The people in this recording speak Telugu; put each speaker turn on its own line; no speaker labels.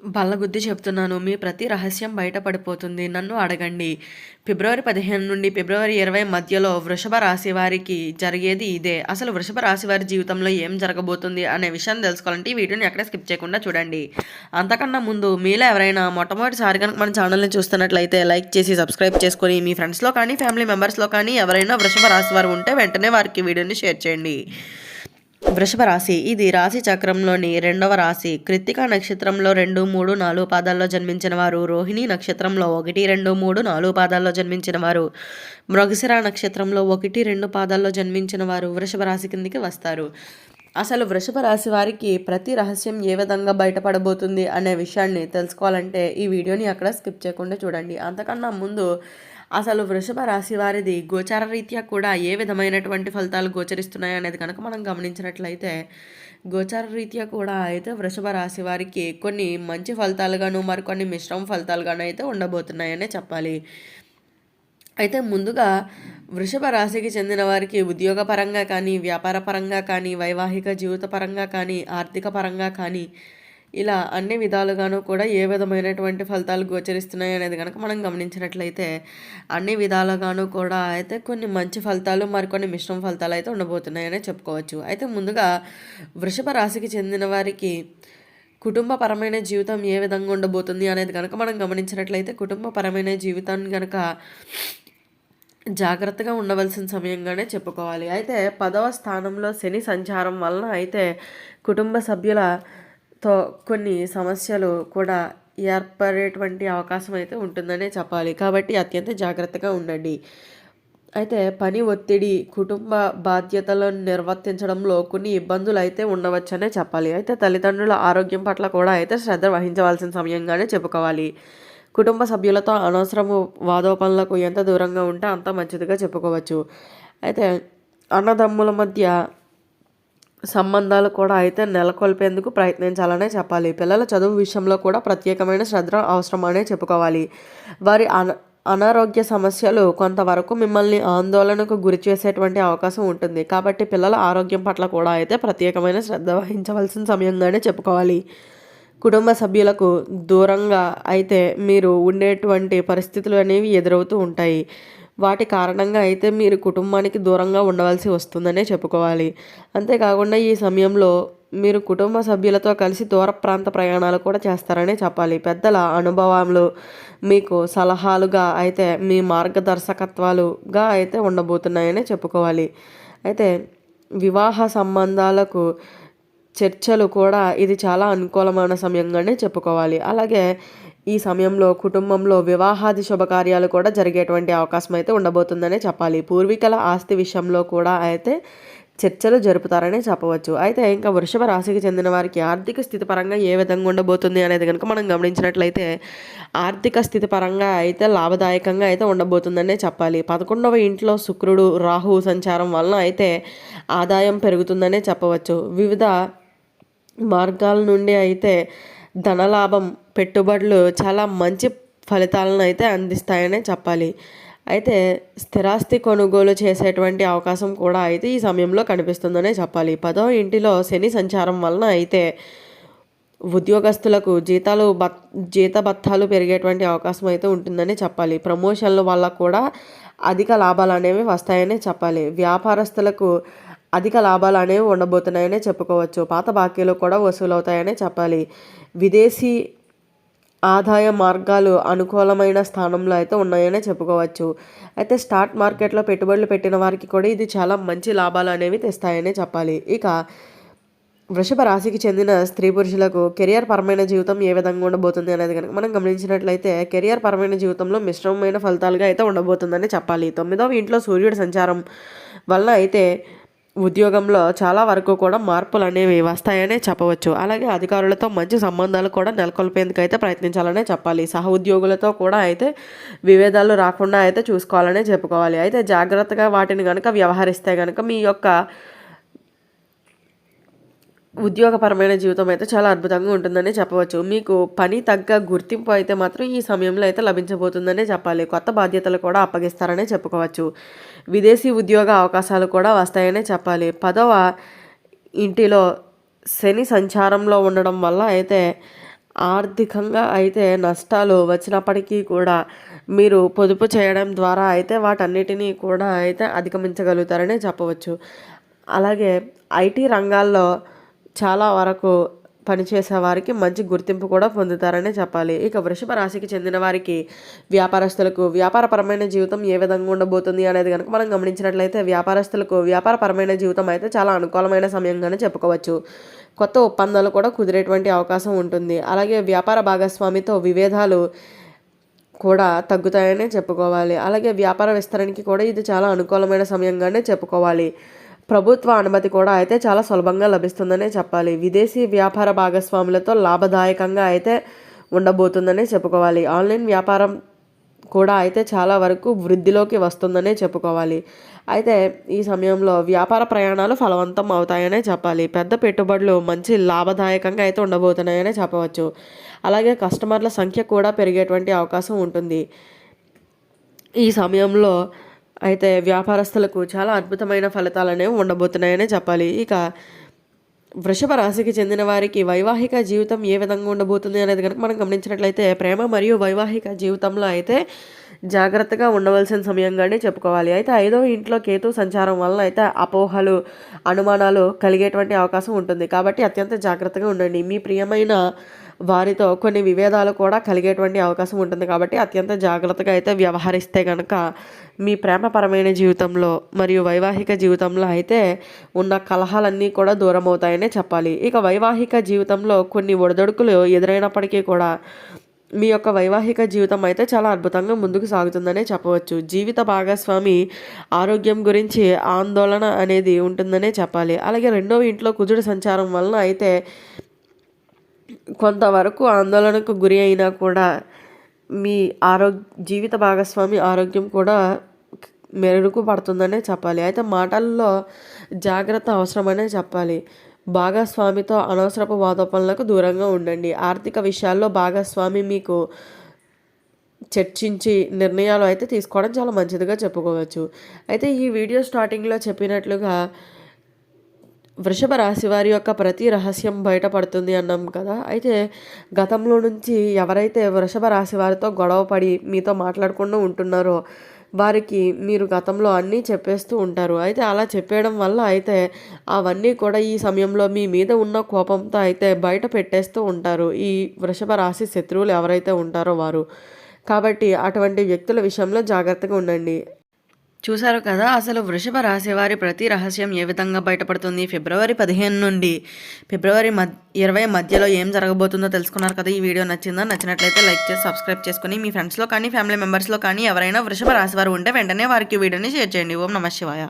బల్లగుద్ది చెప్తున్నాను మీ ప్రతి రహస్యం బయటపడిపోతుంది. నన్ను అడగండి. ఫిబ్రవరి పదిహేను నుండి ఫిబ్రవరి ఇరవై మధ్యలో వృషభ రాశి వారికి జరిగేది ఇదే. అసలు వృషభ రాశి వారి జీవితంలో ఏం జరగబోతుంది అనే విషయాన్ని తెలుసుకోవాలంటే ఈ వీడియోని ఎక్కడ స్కిప్ చేయకుండా చూడండి. అంతకన్నా ముందు మీలో ఎవరైనా మొట్టమొదటిసారి కనుక మన ఛానల్ని చూస్తున్నట్లయితే లైక్ చేసి సబ్స్క్రైబ్ చేసుకొని మీ ఫ్రెండ్స్లో కానీ ఫ్యామిలీ మెంబర్స్లో కానీ ఎవరైనా వృషభ రాశి వారు ఉంటే వెంటనే వారికి వీడియోని షేర్ చేయండి. వృషభ రాశి. ఇది రాశి చక్రంలోని రెండవ రాశి. కృత్తిక నక్షత్రంలో రెండు మూడు నాలుగు పాదాల్లో జన్మించిన వారు. రోహిణి నక్షత్రంలో ఒకటి రెండు మూడు నాలుగు పాదాల్లో జన్మించిన వారు. మృగశిర నక్షత్రంలో ఒకటి రెండు పాదాల్లో జన్మించిన వారు వృషభ రాశి కిందికి వస్తారు. అసలు వృషభ రాశి వారికి ప్రతి రహస్యం ఏ విధంగా బయటపడబోతుంది అనే విషయాన్ని తెలుసుకోవాలంటే ఈ వీడియోని అక్కడ స్కిప్ చేయకుండా చూడండి. అంతకన్నా ముందు అసలు వృషభ రాశి వారిది గోచార రీత్యా కూడా ఏ విధమైనటువంటి ఫలితాలు గోచరిస్తున్నాయి అనేది కనుక మనం గమనించినట్లయితే గోచార రీత్యా కూడా అయితే వృషభ రాశి వారికి కొన్ని మంచి ఫలితాలుగాను మరికొన్ని మిశ్రమ ఫలితాలుగాను అయితే ఉండబోతున్నాయనే చెప్పాలి. అయితే ముందుగా వృషభ రాశికి చెందిన వారికి ఉద్యోగపరంగా కానీ వ్యాపార పరంగా కానీ వైవాహిక జీవిత పరంగా కానీ ఆర్థిక పరంగా కానీ ఇలా అన్ని విధాలుగాను కూడా ఏ విధమైనటువంటి ఫలితాలు గోచరిస్తున్నాయి అనేది కనుక మనం గమనించినట్లయితే అన్ని విధాలుగాను కూడా అయితే కొన్ని మంచి ఫలితాలు మరికొన్ని మిశ్రమ ఫలితాలు అయితే ఉండబోతున్నాయనే చెప్పుకోవచ్చు. అయితే ముందుగా వృషభ రాశికి చెందిన వారికి కుటుంబపరమైన జీవితం ఏ విధంగా ఉండబోతుంది అనేది కనుక మనం గమనించినట్లయితే కుటుంబపరమైన జీవితాన్ని కనుక జాగ్రత్తగా ఉండవలసిన సమయంగానే చెప్పుకోవాలి. అయితే పదవ స్థానంలో శని సంచారం వలన అయితే కుటుంబ సభ్యుల తో కొన్ని సమస్యలు కూడా ఏర్పడేటువంటి అవకాశం అయితే ఉంటుందనే చెప్పాలి. కాబట్టి అత్యంత జాగ్రత్తగా ఉండండి. అయితే పని ఒత్తిడి కుటుంబ బాధ్యతలను నిర్వర్తించడంలో కొన్ని ఇబ్బందులు అయితే ఉండవచ్చనే చెప్పాలి. అయితే తల్లిదండ్రుల ఆరోగ్యం పట్ల కూడా అయితే శ్రద్ధ వహించవలసిన సమయంగానే చెప్పుకోవాలి. కుటుంబ సభ్యులతో అనవసరము వాదోపనలకు ఎంత దూరంగా ఉంటే అంత మంచిదిగా చెప్పుకోవచ్చు. అయితే అన్నదమ్ముల మధ్య సంబంధాలు కూడా అయితే నెలకొల్పేందుకు ప్రయత్నించాలనే చెప్పాలి. పిల్లల చదువు విషయంలో కూడా ప్రత్యేకమైన శ్రద్ధ అవసరమనే చెప్పుకోవాలి. వారి అన అనారోగ్య సమస్యలు కొంతవరకు మిమ్మల్ని ఆందోళనకు గురి చేసేటువంటి అవకాశం ఉంటుంది. కాబట్టి పిల్లల ఆరోగ్యం పట్ల కూడా అయితే ప్రత్యేకమైన శ్రద్ధ వహించవలసిన సమయంగానే చెప్పుకోవాలి. కుటుంబ సభ్యులకు దూరంగా అయితే మీరు ఉండేటువంటి పరిస్థితులు అనేవి ఎదురవుతూ ఉంటాయి. వాటి కారణంగా అయితే మీరు కుటుంబానికి దూరంగా ఉండవలసి వస్తుందనే చెప్పుకోవాలి. అంతేకాకుండా ఈ సమయంలో మీరు కుటుంబ సభ్యులతో కలిసి దూర ప్రాంత ప్రయాణాలు కూడా చేస్తారనే చెప్పాలి. పెద్దల అనుభవాలు మీకు సలహాలుగా అయితే మీ మార్గదర్శకత్వాలుగా అయితే ఉండబోతున్నాయనే చెప్పుకోవాలి. అయితే వివాహ సంబంధాలకు చర్చలు కూడా ఇది చాలా అనుకూలమైన సమయంగానే చెప్పుకోవాలి. అలాగే ఈ సమయంలో కుటుంబంలో వివాహాది శుభకార్యాలు కూడా జరిగేటువంటి అవకాశం అయితే ఉండబోతుందనే చెప్పాలి. పూర్వీకుల ఆస్తి విషయంలో కూడా అయితే చర్చలు జరుపుతారనే చెప్పవచ్చు. అయితే ఇంకా వృషభ రాశికి చెందిన వారికి ఆర్థిక స్థితి పరంగా ఏ విధంగా ఉండబోతుంది అనేది కనుక మనం గమనించినట్లయితే ఆర్థిక స్థితి పరంగా అయితే లాభదాయకంగా అయితే ఉండబోతుందనే చెప్పాలి. పదకొండవ ఇంట్లో శుక్రుడు రాహు సంచారం వలన అయితే ఆదాయం పెరుగుతుందనే చెప్పవచ్చు. వివిధ మార్గాల నుండి అయితే ధనలాభం పెట్టుబడులు చాలా మంచి ఫలితాలను అయితే అందిస్తాయనే చెప్పాలి. అయితే స్థిరాస్తి కొనుగోలు చేసేటువంటి అవకాశం కూడా అయితే ఈ సమయంలో కనిపిస్తుందనే చెప్పాలి. పదో ఇంటిలో శని సంచారం వలన అయితే ఉద్యోగస్తులకు జీతాలు బత్ జీతబత్తాలు పెరిగేటువంటి అవకాశం అయితే ఉంటుందని చెప్పాలి. ప్రమోషన్ల వల్ల కూడా అధిక లాభాలు అనేవి వస్తాయని చెప్పాలి. వ్యాపారస్తులకు అధిక లాభాలు అనేవి ఉండబోతున్నాయనే చెప్పుకోవచ్చు. పాత బాకీలు కూడా వసూలవుతాయనే చెప్పాలి. విదేశీ ఆదాయ మార్గాలు అనుకూలమైన స్థానంలో అయితే ఉన్నాయనే చెప్పుకోవచ్చు. అయితే స్టాక్ మార్కెట్లో పెట్టుబడులు పెట్టిన వారికి కూడా ఇది చాలా మంచి లాభాలు అనేవి తెస్తాయనే చెప్పాలి. ఇక వృషభ రాశికి చెందిన స్త్రీ పురుషులకు కెరియర్ పరమైన జీవితం ఏ విధంగా ఉండబోతుంది అనేది కనుక మనం గమనించినట్లయితే కెరియర్ పరమైన జీవితంలో మిశ్రమమైన ఫలితాలుగా అయితే ఉండబోతుందని చెప్పాలి. తొమ్మిదవ ఇంట్లో సూర్యుడి సంచారం వలన అయితే ఉద్యోగంలో చాలా వరకు కూడా మార్పులు అనేవి వస్తాయనే చెప్పవచ్చు. అలాగే అధికారులతో మంచి సంబంధాలు కూడా నెలకొల్పేందుకు అయితే ప్రయత్నించాలనే చెప్పాలి. సహ ఉద్యోగులతో కూడా అయితే విభేదాలు రాకుండా అయితే చూసుకోవాలనే చెప్పుకోవాలి. అయితే జాగ్రత్తగా వాటిని కనుక వ్యవహరిస్తే కనుక మీ యొక్క ఉద్యోగపరమైన జీవితం అయితే చాలా అద్భుతంగా ఉంటుందని చెప్పవచ్చు. మీకు పని తగ్గ గుర్తింపు అయితే మాత్రం ఈ సమయంలో అయితే లభించబోతుందనే చెప్పాలి. కొత్త బాధ్యతలు కూడా అప్పగిస్తారనే చెప్పుకోవచ్చు. విదేశీ ఉద్యోగ అవకాశాలు కూడా వస్తాయనే చెప్పాలి. పదవ ఇంటిలో శని సంచారంలో ఉండడం వల్ల అయితే ఆర్థికంగా అయితే నష్టాలు వచ్చినప్పటికీ కూడా మీరు పొదుపు చేయడం ద్వారా అయితే వాటన్నిటినీ కూడా అయితే అధిగమించగలుగుతారనే చెప్పవచ్చు. అలాగే ఐటీ రంగాల్లో చాలా వరకు పనిచేసే వారికి మంచి గుర్తింపు కూడా పొందుతారనే చెప్పాలి. ఇక వృషభ రాశికి చెందిన వారికి వ్యాపారస్తులకు వ్యాపారపరమైన జీవితం ఏ విధంగా ఉండబోతుంది అనేది కనుక మనం గమనించినట్లయితే వ్యాపారస్తులకు వ్యాపారపరమైన జీవితం అయితే చాలా అనుకూలమైన సమయంగానే చెప్పుకోవచ్చు. కొత్త ఒప్పందాలు కూడా కుదిరేటువంటి అవకాశం ఉంటుంది. అలాగే వ్యాపార భాగస్వామితో విభేదాలు కూడా తగ్గుతాయనే చెప్పుకోవాలి. అలాగే వ్యాపార విస్తరణకి కూడా ఇది చాలా అనుకూలమైన సమయంగానే చెప్పుకోవాలి. ప్రభుత్వ అనుమతి కూడా అయితే చాలా సులభంగా లభిస్తుందనే చెప్పాలి. విదేశీ వ్యాపార భాగస్వాములతో లాభదాయకంగా అయితే ఉండబోతుందనే చెప్పుకోవాలి. ఆన్లైన్ వ్యాపారం కూడా అయితే చాలా వరకు వృద్ధిలోకి వస్తుందనే చెప్పుకోవాలి. అయితే ఈ సమయంలో వ్యాపార ప్రయాణాలు ఫలవంతం అవుతాయనే చెప్పాలి. పెద్ద పెట్టుబడులు మంచి లాభదాయకంగా అయితే ఉండబోతున్నాయనే చెప్పవచ్చు. అలాగే కస్టమర్ల సంఖ్య కూడా పెరిగేటువంటి అవకాశం ఉంటుంది. ఈ సమయంలో అయితే వ్యాపారస్తులకు చాలా అద్భుతమైన ఫలితాలు అనేవి ఉండబోతున్నాయనే చెప్పాలి. ఇక వృషభ రాశికి చెందిన వారికి వైవాహిక జీవితం ఏ విధంగా ఉండబోతుంది అనేది కనుక మనం గమనించినట్లయితే ప్రేమ మరియు వైవాహిక జీవితంలో అయితే జాగ్రత్తగా ఉండవలసిన సమయంగానే చెప్పుకోవాలి. అయితే ఐదవ ఇంట్లో కేతు సంచారం వలన అయితే అపోహలు అనుమానాలు కలిగేటువంటి అవకాశం ఉంటుంది. కాబట్టి అత్యంత జాగ్రత్తగా ఉండండి. మీ ప్రియమైన వారితో కొన్ని విభేదాలు కూడా కలిగేటువంటి అవకాశం ఉంటుంది కాబట్టి అత్యంత జాగ్రత్తగా అయితే వ్యవహరిస్తే కనుక మీ ప్రేమపరమైన జీవితంలో మరియు వైవాహిక జీవితంలో అయితే ఉన్న కలహాలన్నీ కూడా దూరం అవుతాయనే చెప్పాలి. ఇక వైవాహిక జీవితంలో కొన్ని ఒడిదొడుకులు ఎదురైనప్పటికీ కూడా మీ యొక్క వైవాహిక జీవితం అయితే చాలా అద్భుతంగా ముందుకు సాగుతుందనే చెప్పవచ్చు. జీవిత భాగస్వామి ఆరోగ్యం గురించి ఆందోళన అనేది ఉంటుందనే చెప్పాలి. అలాగే రెండవ ఇంట్లో కుజుడు సంచారం వలన అయితే కొంతవరకు ఆందోళనకు గురి అయినా కూడా మీ ఆరోగ్య జీవిత భాగస్వామి ఆరోగ్యం కూడా మెరుగుపడుతుందనే చెప్పాలి. అయితే మాటల్లో జాగ్రత్త అవసరమనే చెప్పాలి. భాగస్వామితో అనవసరపు వాదోపనలకు దూరంగా ఉండండి. ఆర్థిక విషయాల్లో భాగస్వామి మీకు చర్చించి నిర్ణయాలు అయితే తీసుకోవడం చాలా మంచిదిగా చెప్పుకోవచ్చు. అయితే ఈ వీడియో స్టార్టింగ్లో చెప్పినట్లుగా వృషభ రాశి వారి యొక్క ప్రతి రహస్యం బయటపడుతుంది అన్నాం కదా. అయితే గతంలో నుంచి ఎవరైతే వృషభ రాశి వారితో గొడవ పడి మీతో మాట్లాడకుండా ఉంటున్నారో వారికి మీరు గతంలో అన్నీ చెప్పేస్తూ ఉంటారు. అయితే అలా చెప్పేయడం వల్ల అయితే అవన్నీ కూడా ఈ సమయంలో మీ మీద ఉన్న కోపంతో అయితే బయట పెట్టేస్తూ ఉంటారు. ఈ వృషభ రాశి శత్రువులు ఎవరైతే ఉంటారో వారు. కాబట్టి అటువంటి వ్యక్తుల విషయంలో జాగ్రత్తగా ఉండండి. చూశారు కదా అసలు వృషభ రాశి వారి ప్రతి రహస్యం ఏ విధంగా బయటపడుతుంది? ఫిబ్రవరి పదిహేను నుండి ఫిబ్రవరి మధ్య ఇరవై మధ్యలో ఏం జరగబోతుందో తెలుసుకున్నారు కదా ఈ వీడియో నచ్చిందా? నచ్చినట్లయితే లైక్ చేసి సబ్స్క్రైబ్ చేసుకుని మీ ఫ్రెండ్స్లో కానీ ఫ్యామిలీ మెంబర్స్లో కానీ ఎవరైనా వృషభ రాశి వారు ఉంటే వెంటనే వారికి వీడియోని షేర్ చేయండి. ఓం నమ శివాయ.